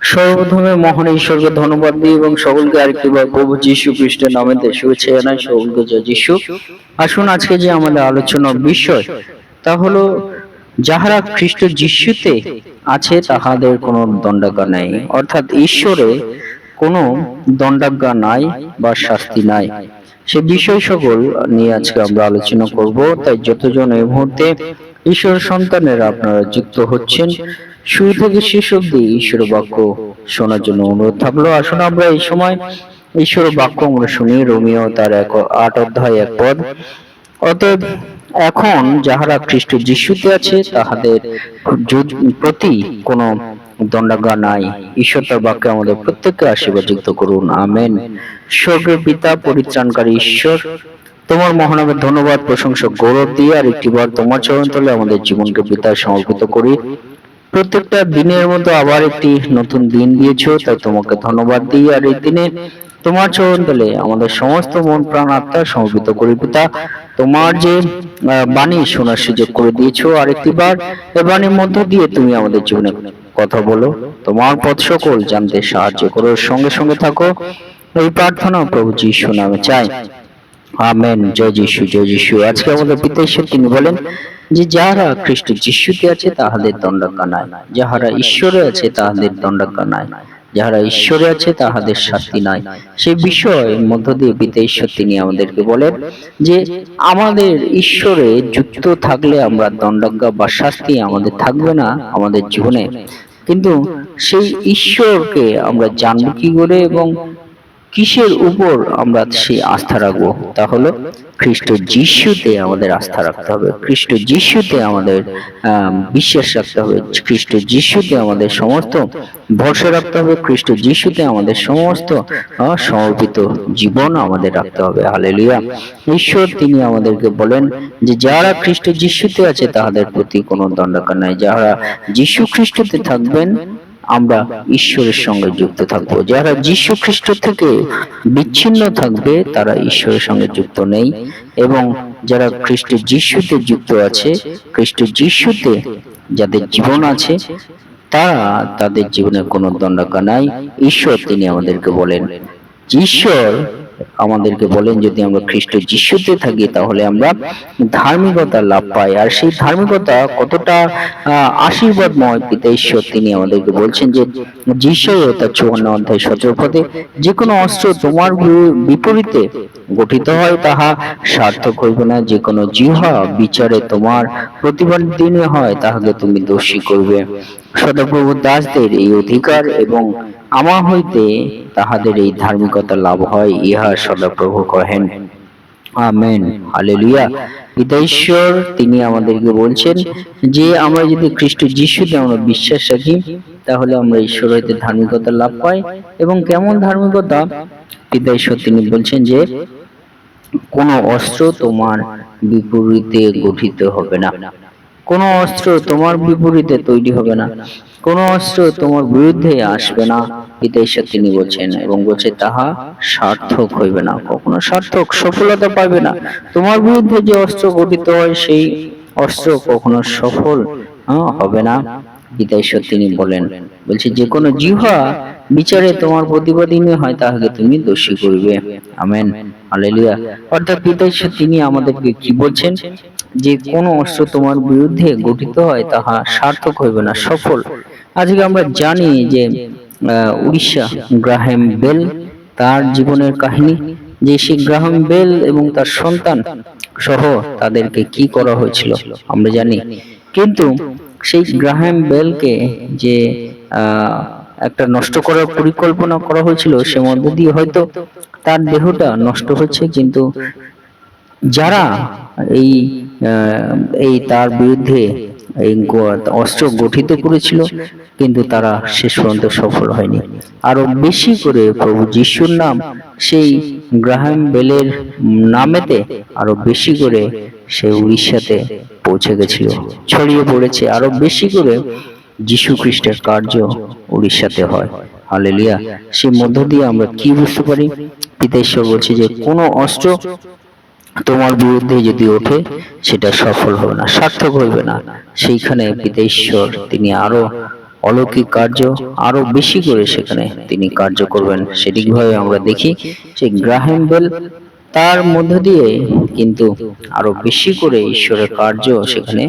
সর্বপ্রথমে মহান ঈশ্বরকে ধন্যবাদ দিই এবং সকলকে আরেকটি বার প্রভু যীশু খ্রিস্টের নামে শুভেচ্ছা জানাই সকলকে জয় যীশু। আসুন আজকে যে আমাদের আলোচনার বিষয়, তা হলো যাহারা খ্রিস্ট যিশুতে আছে, তাহাদের কোনো দণ্ডাজ্ঞা নাই। অর্থাৎ ঈশ্বরে কোনো দণ্ডাজ্ঞা নাই বা শাস্তি নাই। সে বিষয় সকল নিয়ে আজকে আমরা আলোচনা করব। তাই যতজন এই মুহূর্তে ঈশ্বর সন্তানেরা আপনারা যুক্ত হচ্ছেন। শুরু থেকে শেষ অব্দি ঈশ্বর বাক্য শোনার জন্য অনুরোধ থাকল। আসুন আমরা এই সময় ঈশ্বর বাক্য আমরা শুনি, রোমিও তার এক আট অধ্যায় এক পদ। অতএব এখন যাহারা খ্রিস্ট যিশুতে আছে, তাহাদের প্রতি কোনো দণ্ডাজ্ঞা নাই। ঈশ্বর তার বাক্যে আমাদের প্রত্যেককে আশীর্বাদ যুক্ত করুন। আমেন। স্বর্গের পিতা, পরিত্রাণকারী ঈশ্বর তোমার মহানবের ধন্যবাদ প্রশংসা গৌরব দিয়ে, আর একটিবার তোমার চরণ তলে আমাদের জীবনকে পিতায় সমর্পিত করি। প্রত্যেকটা দিনের মতো আবার একটি নতুন দিন দিয়েছ, তাই তোমাকে ধন্যবাদ দিই, আর এই দিনে তোমার চরণ তলে আমাদের সমস্ত মন প্রাণ আত্মা সমর্পিত করি, পিতা। তোমার যে বাণী শোনার সুযোগ করে দিয়েছ আরেকটি বার এ বাণীর মধ্য দিয়ে তুমি আমাদের জীবনে কথা বলো। তোমার পথ সকল জানতে সাহায্য করো, সঙ্গে সঙ্গে থাকো। এই প্রার্থনা প্রভু যিশু নামে চাই। আমেন। জয় যিশু জয় যিশু। আজকে আমাদের পিতা ঈশ্বর তিনি বলেন যে, যাহারা খ্রিস্ট যিশুতে আছে, তাহাদের দণ্ডাজ্ঞা নাই যাহারা ঈশ্বরে আছে, তাহাদের দণ্ডাজ্ঞা নাই যাহারা ঈশ্বরে আছে, তাহাদের শাস্তি নাই। সেই বিষয়ের মধ্য দিয়ে পিতা ঈশ্বর তিনি আমাদেরকে বলেন যে, আমাদের ঈশ্বরে যুক্ত থাকলে আমরা দণ্ডাজ্ঞা বা শাস্তি আমাদের থাকবে না, আমাদের জীবনে। কিন্তু সেই ঈশ্বরকে আমরা জানব কি করে এবং কিসের উপর আমরা সেই আস্থা রাখব? তা হলো খ্রিস্ট যিশুতে আমাদের আস্থা রাখতে হবে। খ্রিস্ট যিশুতে আমাদের বিশ্বাস রাখতে হবে। খ্রিস্ট যিশুতে আমাদের সমস্ত ভরসা রাখতে হবে। খ্রিস্ট যিশুতে আমাদের সমস্ত সমর্পিত জীবন আমাদের রাখতে হবে। হালেলুয়া। ঈশ্বর তিনি আমাদেরকে বলেন যে, যারা খ্রিস্ট যিশুতে আছে, তাহাদের প্রতি কোনো দণ্ডাকার নাই। যারা যিশু খ্রিস্টতে থাকবেন আমরা ঈশ্বরের সঙ্গে যুক্ত থাকব। যারা যীশু খ্রিস্ট থেকে বিচ্ছিন্ন থাকবে, তারা ঈশ্বরের সঙ্গে যুক্ত নেই এবং যারা খ্রিস্ট যিশুতে যুক্ত আছে, খ্রিস্ট যিশুতে যাদের জীবন আছে, তারা তাদের জীবনে কোনো দণ্ডাজ্ঞা নাই। ঈশ্বর তিনি আমাদেরকে বলেন, ঈশ্বর আমাদেরকে বলেন, যদি আমরা খ্রিস্ট যিশুতে থাকি, তাহলে আমরা ধার্মিকতা লাভ পাই। আর সেই ধার্মিকতা কতটা আশীর্বাদময় পিতা ঈশ্বর তিনি আমাদেরকে বলছেন যে যিশু তার চুয়ান্ন অধ্যায় সতেরো পদে, যে কোনো অস্ত্র তোমার বিপরীতে গঠিত হয়, তাহা সার্থক হইবে না। যে কোনো জিহা বিচারে তোমার প্রতিবাদ দিনে হয় তাহাকে তুমি দোষী করবে। সদাপ্রভু দাসদের এই অধিকার এবং আমা হইতে তাহাদের এই ধার্মিকতা লাভ হয়, ইহা সদাপ্রভু কহেন। আমেন। হালেলুয়া। পিতা ঈশ্বর তিনি আমাদেরকে বলছেন যে, আমরা যদি খ্রিস্ট যিশুতে আমরা বিশ্বাস রাখি, তাহলে আমরা ঈশ্বর হইতে ধার্মিকতা লাভ পাই। এবং কেমন ধার্মিকতা? পিতা ঈশ্বর তিনি বলছেন যে, কোনো অস্ত্র তোমার বিপরীতে গঠিত হবে না। কোনো অস্ত্র তোমার বিপরীতে তৈরি হবে না। কোনো অস্ত্র তোমার বিরুদ্ধে আসবে না ঈশ্বর তিনি বলছেন, এবং বলছে তাহা সার্থক হইবে না, কখনো সার্থক সফলতা পাবে না। তোমার বিরুদ্ধে যে অস্ত্র গঠিত হয়, সেই অস্ত্র কখনো সফল হবে না ঈশ্বর তিনি বলেন। বলছে যে কোনো জিহ্বা বিচারে তোমার প্রতিবাদীনে হয় তাহাকে তুমি দোষী করবে। আমেন। হালেলুয়া। অর্থাৎ পিতা তিনি আমাদেরকে কি বলছেন? যে কোন অস্ত্র তোমার বিরুদ্ধে গঠিত হয় তাহা সার্থক হইবে না সফল। আজকে আমরা জানি যে উড়িষ্যা গ্রাহাম বেল তার জীবনের কাহিনী। যে সেই গ্রাহাম বেল এবং তার সন্তান সহ তাদেরকে কি করা হয়েছিল আমরা জানি। কিন্তু সেই গ্রাহাম বেলকে যে আহ, একটা নষ্ট করার পরিকল্পনা করা হয়েছিল সে মধ্য দিয়ে হয়তো তার দেহটা নষ্ট হচ্ছে, কিন্তু যারা এই এই তার বিরুদ্ধে এই অস্ত্র গঠিত করেছিল, কিন্তু তারা শেষ পর্যন্ত সফল হয়নি। আরও বেশি করে প্রভু যিশুর নাম সেই গ্রাহাম বেলের নামেতে আরও বেশি করে সে উড়িষ্যাতে পৌঁছে গেছিল। ছড়িয়ে পড়েছে। আরও বেশি করে যিশু খ্রিস্টের কার্য উড়িষ্যাতে হয়। হালেলিয়া। সেই মধ্য দিয়ে আমরা কি বুঝতে পারি? পিতা ঈশ্বর বলছে যে, কোনো অস্ত্র তোমার বিরুদ্ধে যদি ওঠে, সেটা সফল হবে না, সার্থক হইবে না। সেইখানে পিতা ঈশ্বর, তিনি আরও অলৌকিক কার্য আরও বেশি করে সেখানে তিনি কার্য করবেন। সেটি কীভাবে আমরা দেখি যে, গ্রাহাম বেল তার মধ্য দিয়ে কিন্তু আরও বেশি করে ঈশ্বরের কার্য সেখানে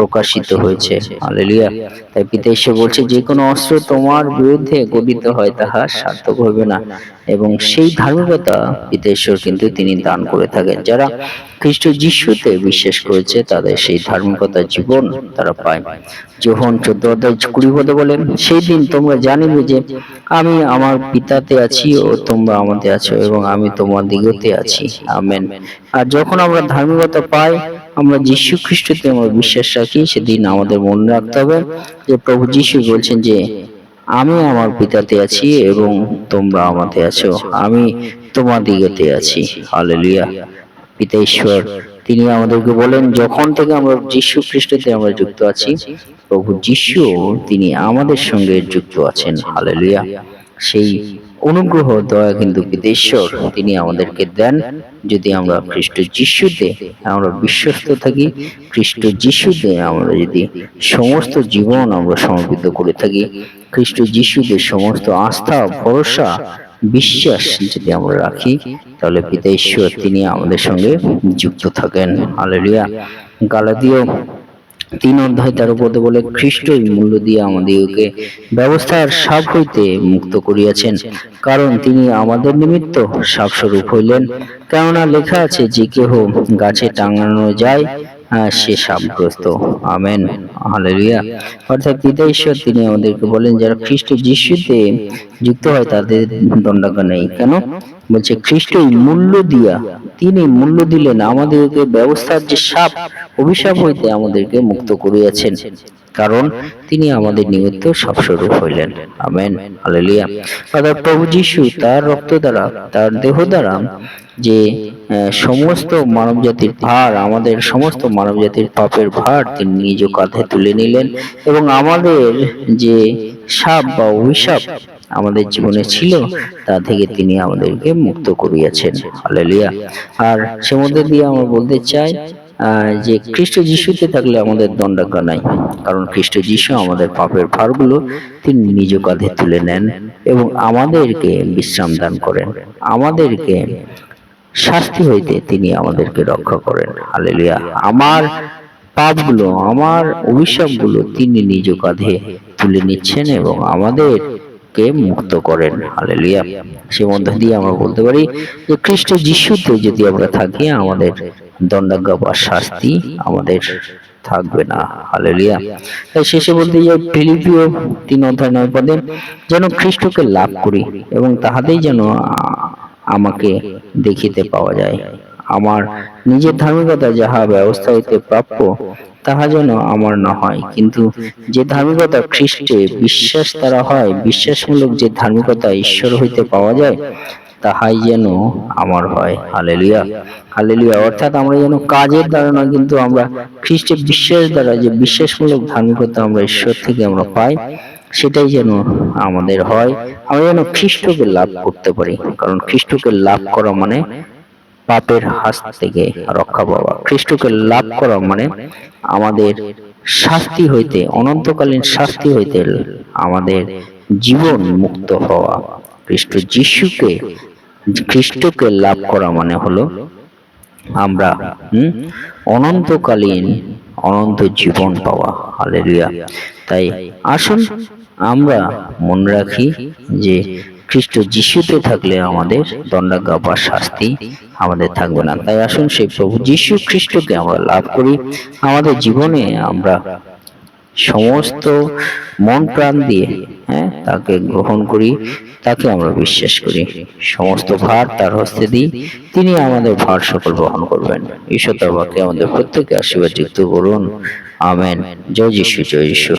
প্রকাশিত হয়েছে। হালেলুয়া। তাই পিতা ঈশ্বর বলছে যে কোনো অস্ত্র তোমার বিরুদ্ধে গঠিত হয় তাহা সার্থক হবে না। এবং সেই ধার্মিকতা পিতা ঈশ্বর কিন্তু তিনি দান করে থাকেন। যারা খ্রিস্ট যিশুতে বিশ্বাস করেছে তাদের সেই ধার্মিকতার জীবন তারা পায়। যখন চোদ্দ অধ্যায় কুড়ি পদে বলেন সেই দিন তোমরা জানিবে যে আমি আমার পিতাতে আছি ও তোমরা আমাতে আছো এবং আমি তোমার দিগতে আছি। আমেন। আর যখন আমরা ধার্মিকতা পাই আমরা যীশু খ্রিস্টতে আমরা বিশ্বাস রাখি, সেদিন আমাদের মনে রাখতে হবে যে প্রভু যীশু বলছেন যে, আমি আমার পিতাতে আছি এবং তোমরা আমাতে আছো। আমি তোমার দিগতে আছি। হালেলুয়া। পিতা ঈশ্বর, তিনি আমাদেরকে বলেন, যখন থেকে আমরা যীশু খ্রিস্টতে আমরা যুক্ত আছি, প্রভু যীশু তিনি আমাদের সঙ্গে যুক্ত আছেন। হালেলুয়া। সেই অনুগ্রহ, দয়া কিন্তু পিতেশ্বর তিনি আমাদেরকে দেন। যদি আমরা খ্রিস্ট যিশুতে আমরা বিশ্বস্ত থাকি, খ্রিস্ট যিশুতে আমরা যদি সমস্ত জীবন আমরা সমর্পিত করে থাকি, খ্রিস্ট যিশুতে সমস্ত আস্থা, ভরসা, বিশ্বাস যদি আমরা রাখি, তাহলে পিতা ঈশ্বর তিনি আমাদের সঙ্গে যুক্ত থাকেন। হালেলুয়া গালাদীয় তিন অধ্যায় তেরো পদে বলে, খ্রিস্টই মূল্য দিয়ে আমাদিগকে ব্যবস্থার সাপ হইতে মুক্ত করিয়াছেন, কারণ তিনি আমাদের নিমিত্ত সাপস্বরূপ হইলেন। কেননা লেখা আছে, যে কেহ গাছে টাঙানো যায় সে সাপগ্রস্ত আমেন। হালেলুয়া। অর্থাৎ পিতা ঈশ্বর, তিনি আমাদেরকে বলেন, যারা খ্রিস্ট যিশুতে যুক্ত হয়, তাদের দণ্ডাজ্ঞা নেই কেন? বলছে, খ্রিস্টই মূল্য দিয়া, তিনি মূল্য দিলেন আমাদেরকে ব্যবস্থার যে সাপ, অভিশাপ হইতে আমাদেরকে মুক্ত করিয়াছেন। কারণ তিনি আমাদের নিমিত্ত সবস্বরূপ হইলেন। আমেন। হালেলুয়া। অর্থাৎ প্রভু যিশু তার রক্ত দ্বারা, তার দেহ দ্বারা যে সমস্ত মানবজাতির ভার, আমাদের সমস্ত মানবজাতির পাপের ভার তিনি নিজ কাঁধে তুলে নিলেন এবং আমাদের যে সাপ বা অভিশাপ আমাদের জীবনে ছিল, তা থেকে তিনি আমাদেরকে মুক্ত করিয়াছেন। হালেলুয়া। আর সে মধ্যে দিয়ে আমরা বলতে চাই যে খ্রিস্ট যিশুতে থাকলে আমাদের দণ্ডাজ্ঞা নাই, কারণ খ্রিস্ট যিশু আমাদের পাপের ভারগুলো তিনি নিজ কাঁধে তুলে নেন এবং আমাদেরকে বিশ্রাম দান করেন। আমাদেরকে শাস্তি হইতে তিনি আমাদেরকে রক্ষা করেন। হালেলুয়া। আমার পাপগুলো, আমার অভিশাপগুলো তিনি নিজ কাঁধে তুলে নিচ্ছেন এবং আমাদের কে মুক্ত করেন। হালেলুয়া। সে মধ্য দিয়ে আমরা বলতে পারি যে খ্রিস্ট যিশুতে যদি আমরা থাকি, আমাদের দণ্ডাজ্ঞা বা শাস্তি আমাদের থাকবে না। হালেলুয়া। তাই শেষে বলতে যাই ফিলিপিও তিন অধ্যায় নয় পদে, যেন খ্রিস্টকে লাভ করি এবং তাহাতেই যেন আমাকে দেখিতে পাওয়া যায়। আমার নিজের ধার্মিকতা যাহা ব্যবস্থা হইতে প্রাপ্য, তাহা যেন আমার না হয়। কিন্তু যে ধার্মিকতা খ্রিস্টে বিশ্বাস দ্বারা হয়, বিশ্বাসমূলক যে ধার্মিকতা ঈশ্বর হইতে পাওয়া যায়, তাহাই যেন আমার হয়। হালেলুয়া। হালেলুয়া। অর্থাৎ আমরা যেন কাজের দ্বারা নয়, কিন্তু আমরা খ্রিস্টের বিশ্বাস দ্বারা যে বিশ্বাসমূলক ধার্মিকতা আমরা ঈশ্বর থেকে আমরা পাই সেটাই যেন আমাদের হয়, আমরা যেন খ্রিস্টকে লাভ করতে পারি। কারণ খ্রিস্টকে লাভ করা মানে পাপের হাত থেকে রক্ষা পাওয়া। খ্রিস্টকে লাভ করা মানে আমাদের শাস্তি হইতে, অনন্তকালীন শাস্তি হইতে আমাদের জীবন মুক্ত হওয়া। খ্রিস্ট যিশুকে, খ্রিস্টকে লাভ করা মানে হলো আমরা অনন্তকালীন অনন্ত জীবন পাওয়া। হালেলুয়া তাই আসুন আমরা মনে রাখি যে খ্রিস্ট যিশুতে থাকলে আমাদের দণ্ডাজ্ঞা বা শাস্তি আমাদের থাকবে না। তাই আসুন সেই প্রভু যিশু খ্রিস্টকে আমরা লাভ করি। আমাদের জীবনে আমরা সমস্ত মন প্রাণ দিয়ে হ্যাঁ তাকে গ্রহণ করি, তাকে আমরা বিশ্বাস করি। সমস্ত ভার তার হস্তে দিই, তিনি আমাদের ভার সকল বহন করবেন। ঈশ্বর বাক্যে আমাদের প্রত্যেকে আশীর্বাদ যুক্ত করুন। আমেন। জয় যিশু জয় যিশু।